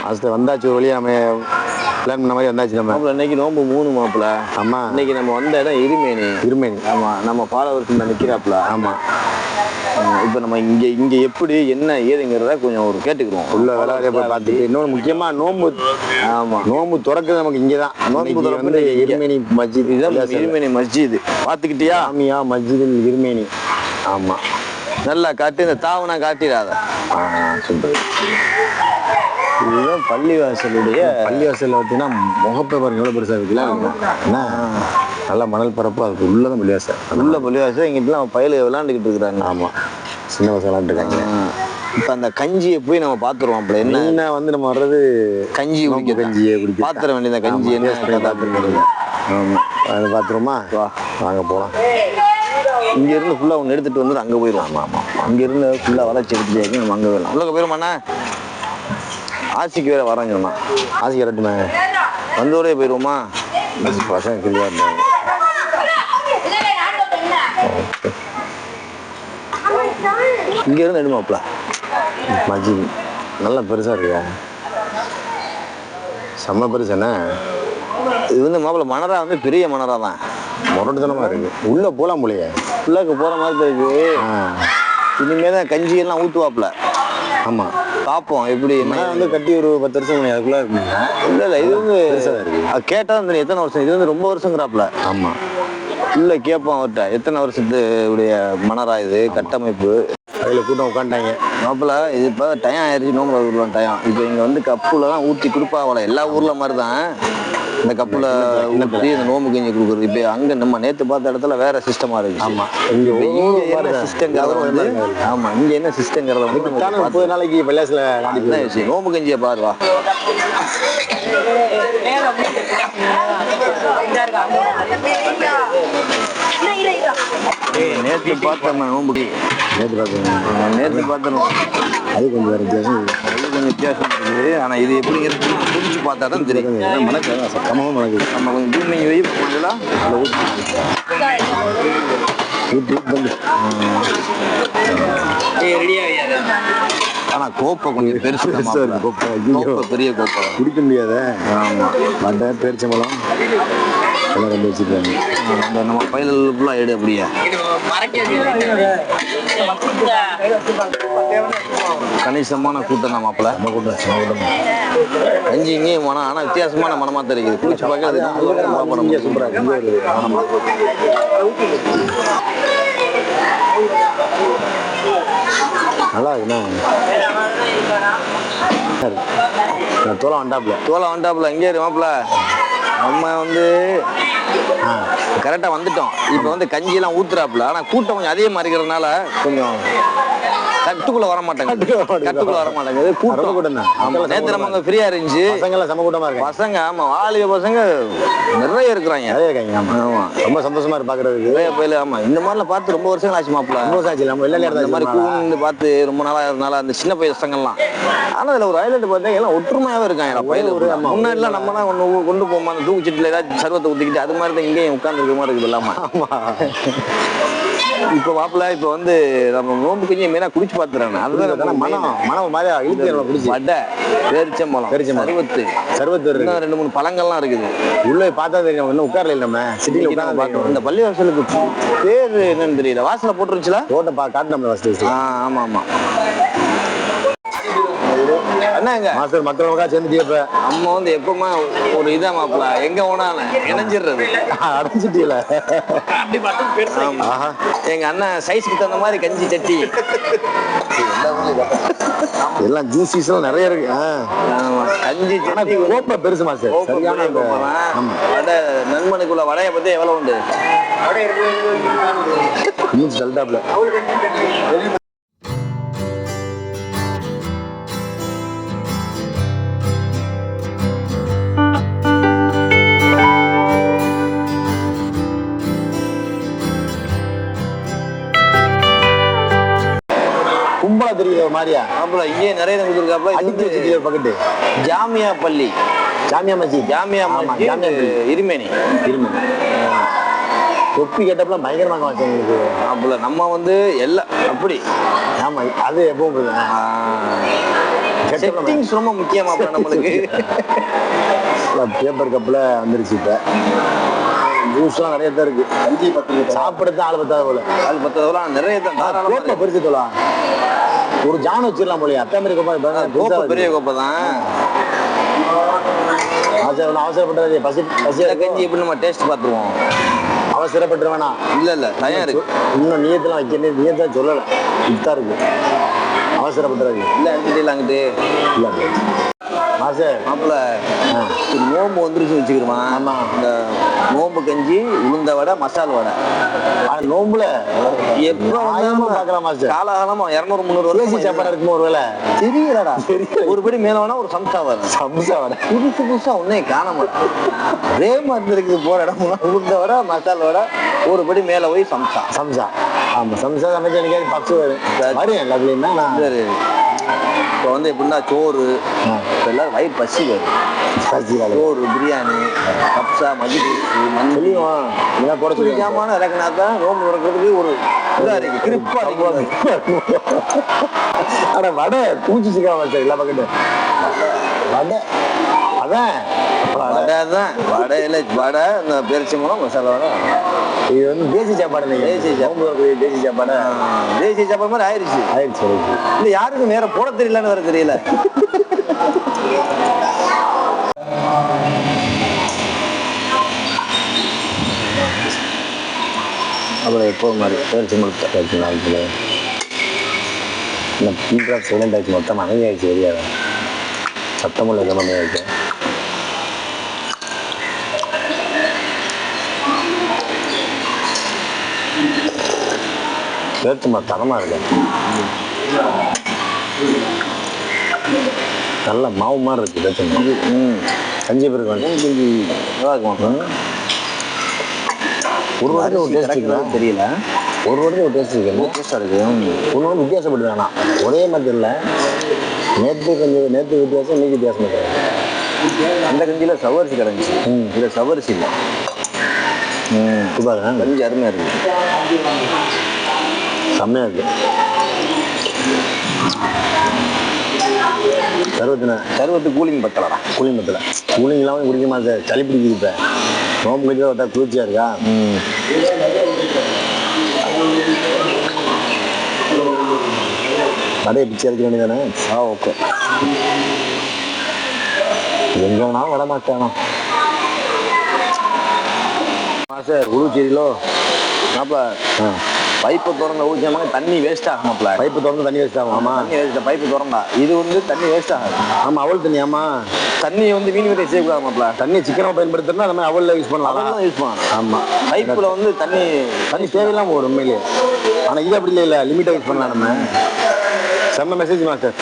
மாசத்துல வந்தாச்சு ஒரு வழியா நம்ம பிளான் பண்ண மாதிரி வந்தாச்சு நம்ம. மாப்பிள்ள இன்னைக்கு நோம்பு மூணு மாப்பிள்ள ஆமா. இன்னைக்கு நம்ம வந்த இடம் இருமேனி இருமேனி ஆமா நம்ம ஃபாலோவர்ஸ் நிக்கிறாப்ல ஆமா. இப்போ நம்ம இங்க இங்க எப்படி என்ன ஏதுங்கிறத கொஞ்சம் ஒரு கேட்டுக்கிறோம். உள்ள விளையாட போய் பார்த்துட்டு இன்னொன்று முக்கியமா நோம்பு ஆமா. நோம்பு திறக்குது நமக்கு இங்கதான். நோன்பு நோம்பு இங்க. இருமேனி மஸ்ஜித் இதுதான் இருமேனி மஸ்ஜித். பாத்துக்கிட்டியா சாமியா மஸ்ஜிதில் இருமேனி ஆமா. நல்லா காட்டு இந்த தாவனா காட்டிடாத. சொல்றது இதுதான் பள்ளிவாசலுடைய பள்ளிவாசல்ல பார்த்தீங்கன்னா முகப்பை பாருங்க எவ்வளவு பெருசா இருக்குல்ல? என்ன? நல்லா மணல் பரப்பு அதுக்கு உள்ளதான் பள்ளிவாசல். உள்ள பள்ளிவாசல் இங்கிட்டலாம் பயலு விளையாண்டுக்கிட்டு இருக்கிறாங்க. ஆமா. சின்ன பசங்க விளையாண்டுருக்காங்க இப்போ அந்த கஞ்சியை போய் நம்ம பார்த்துருவோம் அப்படி. என்ன? வந்து நம்ம வர்றது? கஞ்சி குடிக்க கஞ்சியை குடிக்க பாத்திர வேண்டியது கஞ்சி என்ன கதாபாத்திரம் ஆமா. அதை பார்த்துருமா வா. வாங்க போலாம். இங்க இருந்து ஃபுல்லா ஒன்று எடுத்துட்டு வந்து அங்க போயிடுவோம் ஆமா ஆமா. அங்க இருந்து ஃபுல்லா வளர்ச்சி எடுத்துட்டு நம்ம அங்க போயிடலாம். உள்ள போயிருமாண்ணா? ஆசிக்கு வேற வரோம் சொன்னா ஆசை வரட்டுமே? வந்தோடே போயிடுவோமா பசங்க கிளியா இருந்தாங்க. இங்க இருந்து எடுமாப்ல மஜித் நல்லா பெருசா இருக்கா? செம்ம பெருசு என்ன? இது வந்து மாப்பிள்ள மணரா வந்து பெரிய மணரா தான். முரட்டுத்தனமா இருக்கு. உள்ள போலாம் போலையே. ஃபுல்லாக்கு போற மாதிரி தான் இருக்கு. ஆ. இனிமே தான் கஞ்சி எல்லாம் ஊத்துவாப்ல. ஆமா. பார்ப்போம் எப்படி? என்ன? நான் வந்து கட்டி ஒரு பத்து வருஷம் அதுக்குள்ள இருக்குங்க இல்ல இல்ல இது வந்து பெருசா தான் இருக்கு. அது கேட்டா தான் தெரியும் எத்தனை வருஷம்? இது வந்து ரொம்ப வருஷங்கிறாப்ல ஆமா. இல்ல கேட்போம் அவர்கிட்ட எத்தனை வருஷத்து உடைய மணரா இது? கட்டமைப்பு. அதுல கூட்டம் உட்காந்துட்டாங்க. மாப்பிள்ள இது இப்போ டயம் ஆயிடுச்சு நோம்பு விடுவோம் டயம். இப்போ இங்க வந்து கப்புல தான் ஊற்றி கொடுப்பாவல. எல்லா ஊர்ல மாதிரி தான் இந்த கப்புல ஊற்றி இந்த நோம்பு கஞ்சி கொடுக்குறது. இப்போ அங்க நம்ம நேத்து பார்த்த இடத்துல வேற சிஸ்டமா இருக்கு ஆமா. இங்க என்ன. சிஸ்டங்கிறத வந்து ஆமா இங்க என்ன சிஸ்டங்கிறத வந்து முப்பது நாளைக்கு பள்ளியாசில அதுதான் விஷயம்? நோம்பு கஞ்சியை பாரு வா. ஏய், நேத்து பார்த்தோம் நோம்புடி நேற்று பார்த்தேன் நேத்து பார்த்தோம் அது கொஞ்சம் வித்தியாசம் இருக்கு. இது கொஞ்சம் வித்தியாசம் இருக்குது. ஆனா இது எப்படி இருக்கு? பார்த்தா தான் தெரியும் ஏன்னா மணக்கு சக்கமாவும் மணக்குது நம்ம கொஞ்சம் தூமி வை கொஞ்சம் ஊட்டி வந்து ஆனா கோப்பை கொஞ்சம் பெருசு தான் பெருசா இருக்கு கோப்பை. பெரிய கோப்பை. குடிக்க முடியாத. ஆமா. வடை பேரிச்சம்பழம். எல்லாம் கொண்டு வச்சிருக்காங்க. நம்ம பயிலில் ஃபுல்லாக எடு அப்படியே. கணிசமான கூட்டம் தான் மாப்பிள்ள. நம்ம கூட்டம் கஞ்சி இங்கேயும் மனம் ஆனா வித்தியாசமான மனமா தெரியுது குடிச்சு பார்க்க அது இங்கே சூப்பரா இருக்கு. இங்கே நல்லா இருக்குண்ணா. தோலம் வண்டாப்ல தோலை வந்துட்டாப்புல எங்கே இரு மாப்பிள்ள. நம்ம வந்து கரெக்டாக வந்துட்டோம். இப்போ வந்து கஞ்சியெல்லாம் ஊத்துறாப்புல. ஆனால் கூட்டம் கொஞ்சம் அதிகமாக இருக்கிறதுனால கொஞ்சம் கட்டுக்குள்ள வர மாட்டாங்க கட்டுக்குள்ள வர மாட்டாங்க கூட்டம். கூட்டம் நேற்று நம்ம ஃப்ரீயா இருந்துச்சு. பசங்கெல்லாம் செம கூட்டமா இருக்காங்க. பசங்க ஆமா வாலிப பசங்க நிறைய இருக்கிறாங்க. நிறைய இருக்காங்க ஆமா. ஆமா. ரொம்ப சந்தோஷமா இருக்கு பாக்குறதுக்கு. நிறைய பயில ஆமா. இந்த மாதிரிலாம் பார்த்து ரொம்ப வருஷங்கள் ஆச்சு மாப்பிள்ள ரொம்ப சாட்சி நம்ம எல்லா இந்த மாதிரி கூண்டு பார்த்து ரொம்ப நாளா இருந்தால அந்த சின்ன பசங்கள்லாம். ஆனா இதுல ஒரு ஹைலைட் பார்த்தா எல்லாம் ஒற்றுமையாவே இருக்காங்க. பயில ஒரு முன்னாடிலாம் நம்ம தான் கொண்டு போமா அந்த தூக்குச்சீட்டுல ஏதாச்சும் சர்வத்தை ஊத்திக்கிட்டு அது மாதிரி தான் இங்கேயும் உட்கார்ந்து இருக்க மாதிரி இருக்குது இல்லாம ஆமா. இப்போ மாப்பிள்ள இப்போ வந்து நம்ம நோம்பு கொஞ்சம் மீனா குடிச்சு பார்த்துறாங்க அதுதான் நம்ம மனம் மனம் இழுத்து நம்ம பிடிச்சி வடை பேரிச்சம்பழம் பேரிச்சம்பழம். சருவத்து. சர்வத்து இன்னும் ரெண்டு மூணு பழங்கள்லாம் இருக்குது. உள்ள பார்த்தா தெரியும் இன்னும் உட்காரல நம்ம. நம்ம உட்காந்து பார்த்தோம். இந்த பள்ளிவாசலுக்கு பேர் என்னன்னு தெரியல. வாசல போட்டுருச்சுல? ரோட்டை பா காட்டினோம்ல ஃபர்ஸ்ட் ஆ ஆமா ஆமா. என்னங்க மாஸ்டர் மற்றவங்க சேர்ந்துட்டே இப்ப நம்ம வந்து எப்பவுமே ஒரு இதா மாப்பிள எங்க போனாலும் இணைஞ்சிடுறது. அடைஞ்சிட்டீல. எங்க அண்ணன் சைஸ்க்கு தகுந்த மாதிரி கஞ்சி சட்டி. எல்லாம் ஜூசிஸ் எல்லாம் நிறைய இருக்கு. கஞ்சி சட்டி கோப்பை பெருசு மாஸ்டர். சரியான வடை நண்பனுக்குள்ள வடையை பத்தி எவ்வளவு உண்டு? மூச்சு மாதிரியா மாப்பிள இங்கே நிறைய கொடுத்துருக்காப்ல வந்து வச்சுட்டு பக்கெட்டு ஜாமியா பள்ளி. ஜாமியா மஸ்ஜித். ஜாமியா ஜாமியா. இருமேனி. இருமு தொப்பி கேட்டப்பெல்லாம் பயங்கரமாக வச்சேன் உங்களுக்கு. மாப்பிள நம்ம வந்து எல்லாம் அப்படி. ஆமா அது எப்பவும் செட்டிங்ஸ் ரொம்ப முக்கியமா நம்மளுக்கு. பேப்பர் கப்பில் வந்துருச்சு இப்போ. ஜூஸ்லாம் நிறைய தான் இருக்கு. அஞ்சு பத்து சாப்பிடுறது ஆள் பத்தாது போல. அது பத்ததெல்லாம் நிறைய தான் தாராளமா கோப்பை பெருசு தோலாம் ஒரு ஜான் வச்சிடலாம் போலயே. அத்தா மாதிரி கோப்பை. கோப்பை பெரிய. கோப்பை தான் அவசரம் அவசரப்பட்டது பசி பசி இந்த கஞ்சி எப்படி நம்ம டேஸ்ட் பார்த்துருவோம்? அவசரப்பட்டு வேணாம். இல்ல இல்ல தயம் இருக்கு. இன்னும் நீயத்தெல்லாம் வைக்க நீயத்தான் சொல்லலை. இத்தா இருக்கு. அவசரப்பட்டுறாரு இல்ல அங்கிட்டு இல்ல அங்கிட்டு இல்லை. மாசே மாப்பிள்ள இது நோம்பு வந்துருச்சு வச்சுக்கிறோமா ஆமா. இந்த நோம்பு கஞ்சி உளுந்த வடை மசால் வடை. ஆனா நோம்புல எப்போ பார்க்கலாம் மாஸ்டர். காலகாலமா இரநூறு முந்நூறு வருஷம் சாப்பாடு இருக்குமோ ஒருவேளை? தெரியலடா. ஒரு படி மேல வேணா ஒரு சம்சா வரும் சம்சா வடை. புதுசு புதுசா ஒன்னே காண மாட்டேன் அதே மாதிரி இருக்குது போற இடம் உளுந்த வடை மசால் வடை ஒரு படி மேல போய் சம்சா. சம்சா. ஆமா சம்சா சமைச்சு எனக்கு பக்ஸு வரும். வரும் எல்லாத்துலயும் நான். சரி. இப்போ வந்து எப்படின்னா சோறு. இப்போ எல்லாரும் வயிறு பசி வரும் சோறு பிரியாணி கப்சா மந்தி சொல்லிடுவான் என்ன போட சொல்லி ஜாமான இறக்குனா தான் நோம்பு திறக்கிறதுக்கு ஒரு இதா இருக்கு கிரிப்பா இருக்கு. ஆனா வடை தூச்சி சிக்காம சார் எல்லா பக்கத்து வடை அதான். வடை தான். வடையில வடை இந்த பெருச்சம்பழம் மசாலா வடை. இது வந்து தேசி சாப்பாடு நீங்க தேசி சாப்பாடு. நோம்பு வரக்கூடிய தேசி சாப்பாடு தேசிய சாப்பாடு மாதிரி ஆயிடுச்சு ஆயிடுச்சு. இல்ல யாருக்கும் வேற போட தெரியலன்னு வேற தெரியல. அப்புறம் எப்போ மாதிரி? பேரிச்சம்பழத்தை பேச்சு நாளைக்கு இந்த பீட்ரா சைலண்ட் ஆயிடுச்சு மொத்தம் அமைதி ஆயிடுச்சு வெளியாக சத்தமுள்ள கம்மி ஆயிடுச்சு. பேரிச்சம்பழம் தரமாக இருக்கு. நல்ல மாவு மாதிரி இருக்கு பேரிச்சம்பழம் ம் கஞ்சி பிறகு வந்து கொஞ்சம் நல்லா இருக்கும் ஒரு வாரத்துக்கு ஒரு டேஸ்ட் இருக்குல்ல தெரியல. ஒரு வாரத்துக்கு ஒரு டேஸ்ட் இருக்கு. டேஸ்டா இருக்கு. ஒன்று வித்தியாசப்பட்டு வேணாம். ஒரே மாதிரி இல்லை நேற்று கொஞ்சம் நேற்று வித்தியாசம் இன்னைக்கு வித்தியாசம் இருக்கு அந்த கஞ்சியில சவரிசி ம். இதுல சவரிசி இல்லை. ம். கஞ்சி அருமையா இருக்கு செம்மையாக இருக்கு. சர்வத்தின சருவத்து கூலிங் பத்தலடா கூலிங் பத்தல. கூலிங் இல்லாமல் குடிக்க மாட்டேன் சளி பிடிக்குது இப்போ. நோம்பு கட்டி ஒருத்தா குளிர்ச்சியாக இருக்கா? ம் வடையை பிச்சை அடிக்க வேண்டியதானே ஆ ஓகே. எங்கே வேணாலும் வர மாட்டேனா சார் உளுச்சேரியிலோ நாப்பா ஆ. பைப்பை திறந்த ஊற்றியாம தண்ணி வேஸ்ட் ஆகும் மாப்பிள பைப்பு திறந்து தண்ணி வேஸ்ட் ஆகும்? ஆமாம் தண்ணி வேஸ்ட் பைப்பு திறந்தா. இது வந்து தண்ணி வேஸ்ட் ஆகாது. ஆமாம் அவள் தண்ணி ஆமாம் தண்ணி வந்து வீண் விதை செய்யக்கூடாது மாப்பிள தண்ணி சிக்கனமாக பயன்படுத்துறதுனா நம்ம அவளில் யூஸ் பண்ணலாம். யூஸ் பண்ணணும் ஆமாம் பைப்புல வந்து தண்ணி தண்ணி தேவையில்லாம ஒரு உண்மையிலேயே ஆனால் இது அப்படி இல்லை இல்லை லிமிட்டாக யூஸ் பண்ணலாம் நம்ம. செம்ம மெசேஜ் மாஸ்டர்